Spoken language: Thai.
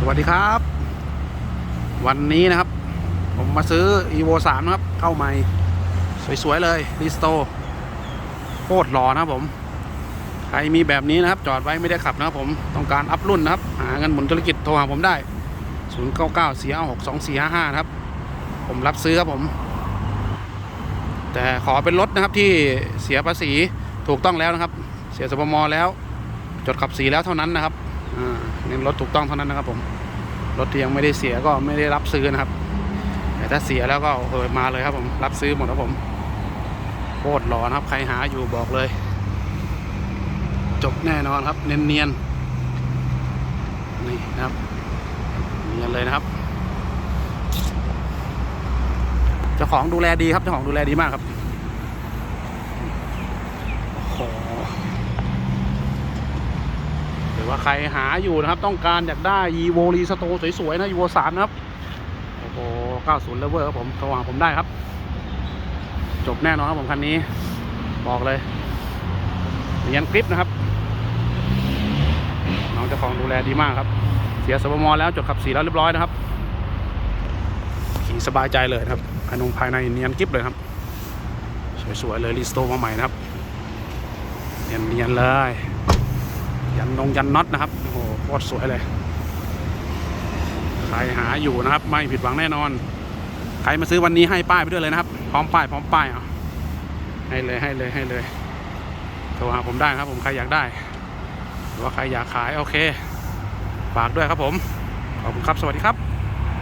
สวัสดีครับ วันนี้นะครับ ผมมาซื้อ evo 3 นะครับ เข้าใหม่ สวย ๆ เลยรีสโตโคตรหล่อนะผม ใครมีแบบนี้นะครับ จอดไว้ไม่ได้ขับนะครับผมต้องการอัพรุ่นนะครับ หาเงินหมุนธุรกิจโทรหาผมได้ 0 9 9 4 5 6 2 4 5 5 นะครับ ผมรับซื้อครับผม แต่ขอเป็นรถนะครับที่เสียภาษีถูกต้องแล้วนะครับ เสียสปมแล้ว จดขับสีแล้วเท่านั้นนะครับ เน้นรถถูกต้องเท่านั้นนะครับ ผม รถที่ยังไม่ได้เสียก็ไม่ได้รับซื้อนะครับ แต่ถ้าเสียแล้วก็เออมาเลยครับผม รับซื้อหมดครับผม โคตรหล่อนะครับ ใครหาอยู่บอกเลย จบแน่นอนครับ เนียนๆนี่นะครับ เนียนเลยนะครับ เจ้าของดูแลดีครับ เจ้าของดูแลดีมากครับ โอ้โห หรือ ว่าใครหาอยู่นะครับ ต้องการอยากได้ evo รีสโตสวยๆนะ evo 3นะครับ โอ้โห90 level ครับผมโทรหาผมได้ครับ จบแน่นอนครับผมคันนี้ บอกเลยเนียนกริปนะครับน้องเจ้าของดูแลดีมากครับ เสียสปมแล้วจดขับสีแล้วเรียบร้อยนะครับขี่สบายใจเลยครับภายนงภายในเนียนกริปเลยครับ สวยๆเลยรีสโตมาใหม่นะครับ เนียนๆเลย ยันนงยันน็อตนะครับโอ้โหโคตรสวยเลยใครหาอยู่นะครับ ไม่ผิดหวังแน่นอน ใครมาซื้อวันนี้ให้ป้ายไปด้วยเลยนะครับ พร้อมป้ายพร้อมป้ายเอาให้เลยให้เลยให้เลยโทรหาผมได้ครับผมใครอยากได้ หรือว่าใครอยากขายโอเค ฝากด้วยครับผม ขอบคุณครับสวัสดีครับ